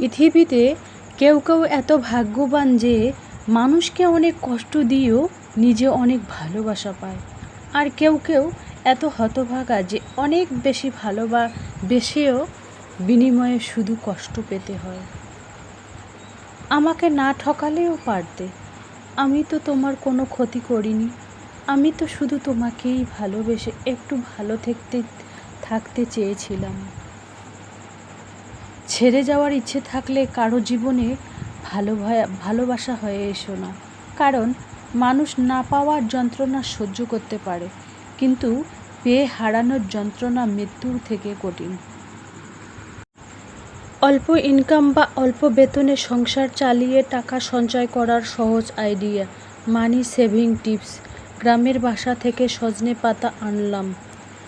পৃথিবীতে কেউ কেউ এত ভাগ্যবান যে মানুষকে অনেক কষ্ট দিয়েও নিজে অনেক ভালোবাসা পায়। আর কেউ কেউ এত হতভাগা যে অনেক বেশি ভালোবা বেসেও বিনিময়ে শুধু কষ্ট পেতে হয়। আমাকে না ঠকালেও পারতে। আমি তো তোমার কোনো ক্ষতি করিনি। আমি তো শুধু তোমাকেই ভালোবেসে একটু ভালো থাকতে থাকতে চেয়েছিলাম। ছেড়ে যাওয়ার ইচ্ছে থাকলে কারও জীবনে ভালো ভালোবাসা হয়ে এসো না। কারণ মানুষ না পাওয়ার যন্ত্রণা সহ্য করতে পারে, কিন্তু পেয়ে হারানোর যন্ত্রণা মৃত্যুর থেকে কঠিন। অল্প ইনকাম বা অল্প বেতনে সংসার চালিয়ে টাকা সঞ্চয় করার সহজ আইডিয়া। মানি সেভিং টিপস। গ্রামের বাসা থেকে সজনে পাতা আনলাম।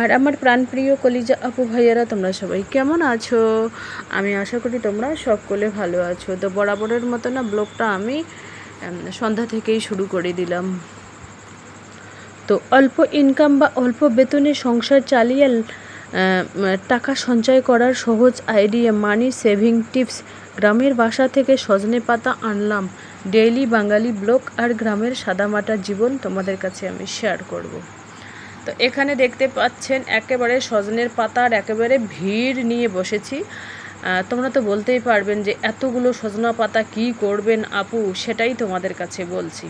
আর আমার প্রাণপ্রিয় কলিজা আপু ভাইয়ারা, তোমরা সবাই কেমন আছো? আমি আশা করি তোমরা সকলে ভালো আছো। তো বরাবরের মতো না, ব্লগটা আমি সন্ধ্যা থেকেই শুরু করে দিলাম। তো অল্প ইনকাম বা অল্প বেতনে সংসার চালিয়ে টাকা সঞ্চয় করার সহজ আইডিয়া মানি সেভিং টিপস গ্রামের বাসা থেকে সজনে পাতা আনলাম। ডেইলি বাঙালি ব্লগ আর গ্রামের সাদামাটা জীবন তোমাদের কাছে আমি শেয়ার করব। তো এখানে দেখতে পাচ্ছেন একেবারে সজনের পাতার একেবারে ভিড় নিয়ে বসেছি। তোমরা তো বলতেই পারবেন যে এতগুলো সজনা পাতা কি করবেন আপু, সেটাই তোমাদের কাছে বলছি।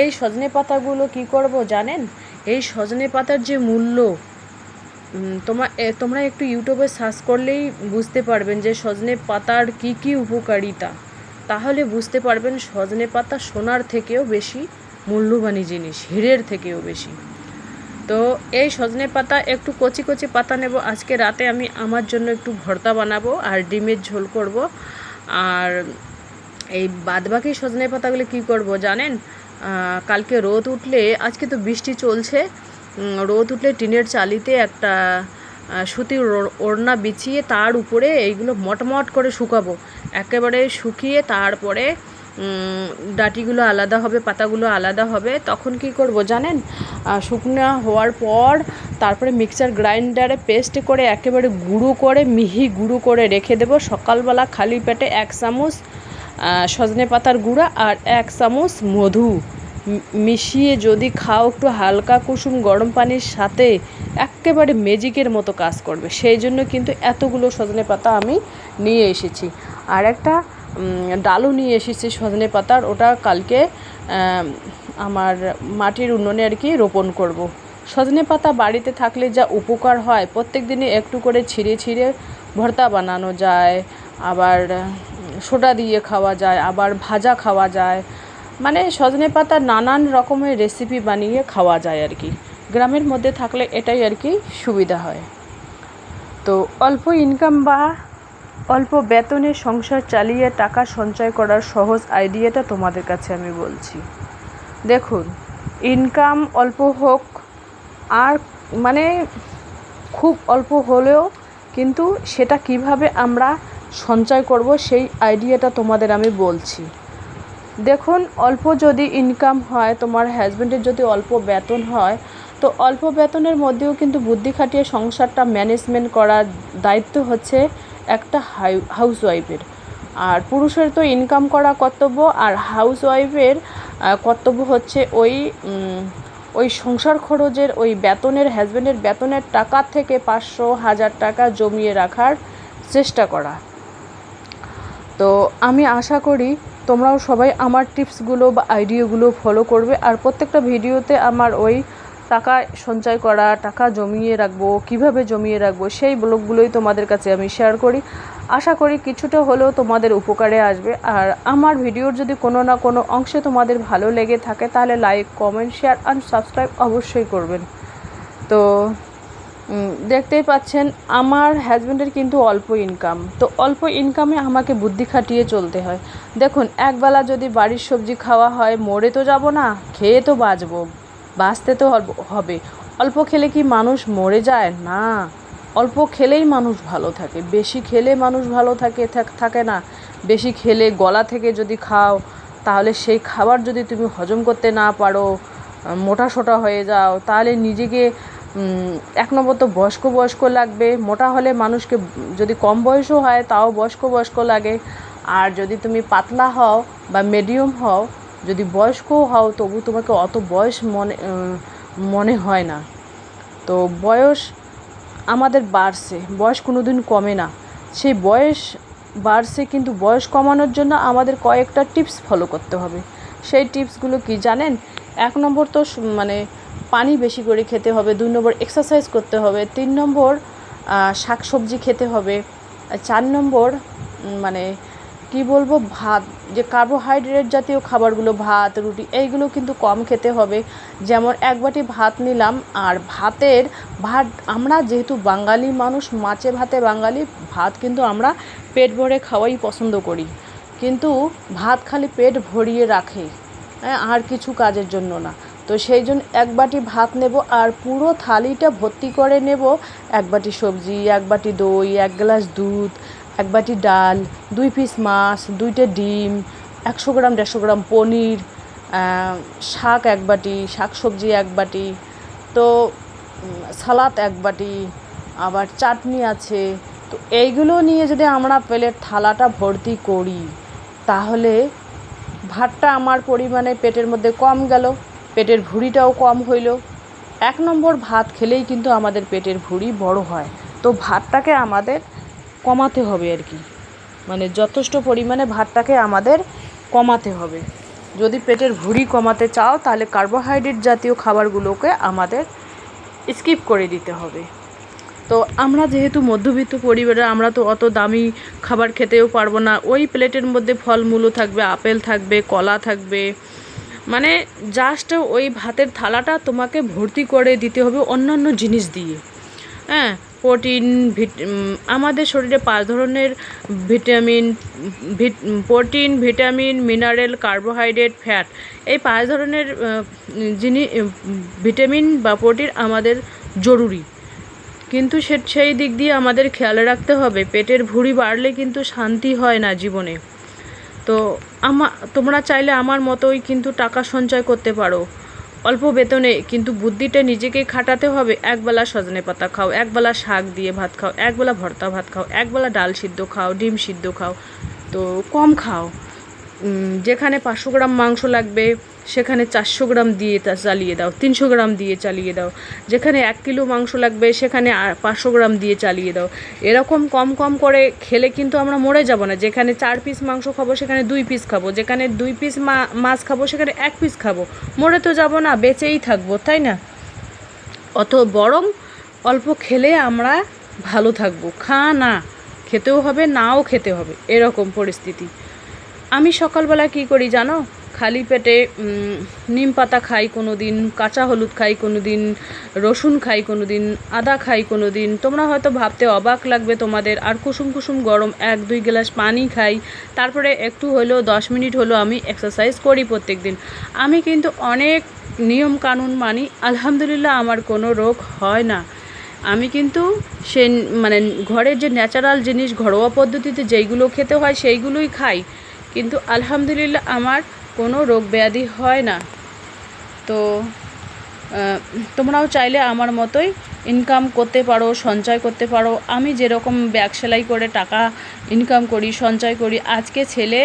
এই সজনে পাতাগুলো কি করব জানেন? এই সজনে পাতার যে মূল্য তোমার তোমরা একটু ইউটিউবে সার্চ করলেই বুঝতে পারবেন যে সজনে পাতার কি কি উপকারিতা। তাহলে বুঝতে পারবেন সজনে পাতা সোনার থেকেও বেশি, মূল্যবানী জিনিস, হিরের থেকেও বেশি। তো এই সজনে পাতা একটু কচি কচি পাতা নেব। আজকে রাতে আমি আমার জন্য একটু ভর্তা বানাবো আর ডিমের ঝোল করব। আর এই বাদবাকি সজনে পাতাগুলো কি করব জানেন? কালকে রোদ উঠলে, আজকে তো বৃষ্টি চলছে রোদ উঠলে টিনের চালিতে একটা সুতির ওড়না বিছিয়ে তার উপরে এইগুলো মটমট করে শুকাবো। একেবারে শুকিয়ে তারপরে ডাটিগুলো আলাদা হবে, পাতাগুলো আলাদা হবে। তখন কি করব জানেন? শুকনো হওয়ার পর তারপরে মিক্সার গ্রাইন্ডারে পেস্ট করে একেবারে গুঁড়ো করে, মিহি গুঁড়ো করে রেখে দেব। সকালবেলা খালি পেটে এক চামচ সজনে পাতার গুঁড়া আর এক চামচ মধু। মিশিয়ে যদি খাও একটু হালকা কুসুম গরম পানির সাথে, একেবারে ম্যাজিকের মতো কাজ করবে। সেই জন্য কিন্তু এতগুলো সজনে পাতা আমি নিয়ে এসেছি। আর একটা ডালও নিয়ে এসেছি সজনে পাতার। ওটা কালকে আমার মাটির উন্নয়নে আর কি রোপণ করব। সজনে পাতা বাড়িতে থাকলে যা উপকার হয়, প্রত্যেক দিনে একটু করে ছিঁড়ে ছিঁড়ে ভর্তা বানানো যায়, আবার সোডা দিয়ে খাওয়া যায়, আবার ভাজা খাওয়া যায়। মানে সজনে পাতার নানান রকমের রেসিপি বানিয়ে খাওয়া যায় আর কি। গ্রামের মধ্যে থাকলে এটাই আর কি সুবিধা হয়। তো অল্প ইনকাম বা অল্প বেতনে সংসার চালিয়ে টাকা সঞ্চয় করার সহজ আইডিয়াটা তোমাদের কাছে আমি বলছি। দেখুন ইনকাম অল্প হোক, আর মানে খুব অল্প হলেও কিন্তু সেটা কীভাবে আমরা সঞ্চয় করব সেই আইডিয়াটা তোমাদের আমি বলছি। দেখুন, অল্প যদি ইনকাম হয়, তোমার হাজব্যান্ডের যদি অল্প বেতন হয়, তো অল্প বেতনের মধ্যেও কিন্তু বুদ্ধি খাটিয়ে সংসারটা ম্যানেজমেন্ট করার দায়িত্ব হচ্ছে একটা হাউস ওয়াইফের আর পুরুষের তো ইনকাম করা কর্তব্য, আর হাউস ওয়াইফের কর্তব্য হচ্ছে ওই ওই সংসার খরচের, ওই বেতনের হাজব্যান্ডের বেতনের টাকা থেকে পাঁচশো, হাজার টাকা জমিয়ে রাখার চেষ্টা করা। তো আমি আশা করি তোমরাও সবাই আমার টিপসগুলো বা আইডিয়াগুলো ফলো করবে। আর প্রত্যেকটা ভিডিওতে আমার ওই টাকা সঞ্চয় করা, টাকা জমিয়ে রাখব, কীভাবে জমিয়ে রাখব, সেই ব্লগগুলোই তোমাদের কাছে আমি শেয়ার করি। আশা করি কিছুটা হলেও তোমাদের উপকারে আসবে। আর আমার ভিডিওর যদি কোনো না কোনো অংশে তোমাদের ভালো লেগে থাকে, তাহলে like comment share and subscribe অবশ্যই করবেন। তো দেখতেই পাচ্ছেন, আমার হাজব্যান্ডের কিন্তু অল্প ইনকাম তো অল্প ইনকামে আমাকে বুদ্ধি খাটিয়ে চলতে হয়। দেখুন, একবেলা যদি বাড়ির সবজি খাওয়া হয়, মরে তো যাব না, খেয়ে তো বাঁচবো। বাঁচতে তো হবে। অল্প খেলে কি মানুষ মরে যায়? না। অল্প খেলেই মানুষ ভালো থাকে। বেশি খেলে মানুষ ভালো থাকে থাকে না। বেশি খেলে গলা থেকে যদি খাও, তাহলে সেই খাবার যদি তুমি হজম করতে না পারো মোটা সোটা হয়ে যাও, তাহলে নিজেকে এক নম্বর তো বয়স্ক বয়স্ক লাগবে। মোটা হলে মানুষকে যদি কম বয়সও হয়, তাও বয়স্ক বয়স্ক লাগে। আর যদি তুমি পাতলা হও বা মিডিয়াম হও যদি বয়স্কও হও, তবু তোমাকে অত বয়স মনে মনে হয় না। তো বয়স আমাদের বাড়ছে, বয়স কোনো দিন কমে না। সেই বয়স বাড়ছে কিন্তু বয়স কমানোর জন্য আমাদের কয়েকটা টিপস ফলো করতে হবে। সেই টিপসগুলো কি জানেন? এক নম্বর তো মানে পানি বেশি করে খেতে হবে, দুই নম্বর এক্সারসাইজ করতে হবে, তিন নম্বর শাক সবজি খেতে হবে চার নম্বর মানে কি বলব, ভাত, যে কার্বোহাইড্রেট জাতীয় খাবারগুলো, ভাত, রুটি, এইগুলো কিন্তু কম খেতে হবে। যেমন এক বাটি ভাত নিলাম, আর ভাতের ভাত, আমরা যেহেতু বাঙালি মানুষ, মাছে ভাতে বাঙালি, ভাত কিন্তু আমরা পেট ভরে খাওয়াই পছন্দ করি। কিন্তু ভাত খালি পেট ভরিয়ে রাখে হ্যাঁ আর কিছু কাজের জন্য না। তো সেই জন্য এক বাটি ভাত নেব, আর পুরো থালিটা ভর্তি করে নেব। এক বাটি সবজি, এক বাটি দই, এক গ্লাস দুধ এক বাটি ডাল, দুই পিস মাছ, দুইটা ডিম, একশো গ্রাম, দেড়শো গ্রাম পনির শাক এক বাটি, শাক সবজি এক বাটি, তো সালাদ এক বাটি, আবার চাটনি আছে। তো এইগুলো নিয়ে যদি আমরা প্লেট থালাটা ভর্তি করি, তাহলে ভাতটা আমার পরিমাণে পেটের মধ্যে কম গেল, পেটের ভুঁড়িটাও কম হইল। এক নম্বর ভাত খেলেই কিন্তু আমাদের পেটের ভুঁড়ি বড় হয়। তো ভাতটাকে আমাদের কমাতে হবে আর কি। মানে যথেষ্ট পরিমাণে ভাতটাকে আমাদের কমাতে হবে। যদি পেটের ভুঁড়ি কমাতে চাও, তাহলে কার্বোহাইড্রেট জাতীয় খাবারগুলোকে আমাদের স্কিপ করে দিতে হবে। তো আমরা যেহেতু মধ্যবিত্ত পরিবারে, আমরা তো অত দামি খাবার খেতেও পারব না। ওই প্লেটের মধ্যে ফলমূলও থাকবে, আপেল থাকবে, কলা থাকবে। মানে জাস্ট ওই ভাতের থালাটা তোমাকে ভর্তি করে দিতে হবে অন্যান্য জিনিস দিয়ে। হ্যাঁ? প্রোটিন ভিট আমাদের শরীরে পাঁচ ধরনের vitamin ভিট protein vitamin mineral carbohydrate fat এই পাঁচ ধরনের জিনিস ভিটামিন বা প্রোটিন আমাদের জরুরি। কিন্তু সে সেই দিক দিয়ে আমাদের খেয়াল রাখতে হবে, পেটের ভুঁড়ি বাড়লে কিন্তু শান্তি হয় না জীবনে। তো আমা তোমরা চাইলে আমার মতোই কিন্তু টাকা সঞ্চয় করতে পারো। অল্প বেতনে, কিন্তু বুদ্ধিটা নিজেকে খাটাতে হবে। একবেলা সজনে পাতা খাও একবেলা শাক দিয়ে ভাত খাও একবেলা ভর্তা ভাত খাও একবেলা ডাল সিদ্ধ খাও, ডিম সিদ্ধ খাও, তো কম খাও। যেখানে পাঁচশো গ্রাম মাংস লাগবে, সেখানে চারশো গ্রাম দিয়ে তা চালিয়ে দাও, তিনশো গ্রাম দিয়ে চালিয়ে দাও। যেখানে এক কিলো মাংস লাগবে, সেখানে পাঁচশো গ্রাম দিয়ে চালিয়ে দাও। এরকম কম কম করে খেলে কিন্তু আমরা মরে যাব না। যেখানে চার পিস মাংস খাব, সেখানে দুই পিস খাব। যেখানে দুই পিস মাছ খাব, সেখানে এক পিস খাব। মরে তো যাব না, বেঁচেই থাকব, তাই না? অত বরং অল্প খেলে আমরা ভালো থাকব। খা না, খেতেও হবে, নাও খেতে হবে। এরকম পরিস্থিতি। আমি সকালবেলা কি করি জানো? খালি পেটে নিম পাতা খাই কোনো দিন কাঁচা হলুদ খাই কোনো দিন রসুন খাই কোনো দিন আদা খাই কোনো দিন তোমরা হয়তো ভাবতে অবাক লাগবে তোমাদের, আর কুসুম কুসুম গরম এক দুই গ্লাস পানি খাই। তারপরে একটু হলেও দশ মিনিট হলো আমি এক্সারসাইজ করি প্রত্যেক দিন আমি কিন্তু অনেক নিয়ম কানুন মানি, আলহামদুলিল্লাহ আমার কোনো রোগ হয় না। আমি কিন্তু সে মানে ঘরের যে ন্যাচারাল জিনিস, ঘরোয়া পদ্ধতিতে যেইগুলো খেতে হয় সেইগুলোই খাই। কিন্তু আলহামদুলিল্লাহ আমার কোনো রোগ ব্যাধি হয় না। তো তোমরাও চাইলে আমার মতোই ইনকাম করতে পারো, সঞ্চয় করতে পারো। আমি যেরকম ব্যাগ সেলাই করে টাকা ইনকাম করি, সঞ্চয় করি, আজকে ছেলে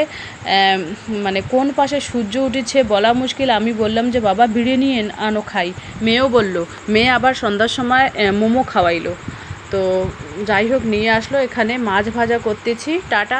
মানে কোন পাশে সূর্য উঠেছে বলা মুশকিল। আমি বললাম যে, বাবা বিরিয়ানি আনো, খাই। মেয়েও বলল। মেয়ে আবার সন্ধ্যার সময় মোমো খাওয়াইলো। তো, যাই হোক, নিয়ে আসলো। এখানে মাছ ভাজা করতেছি। টাটা।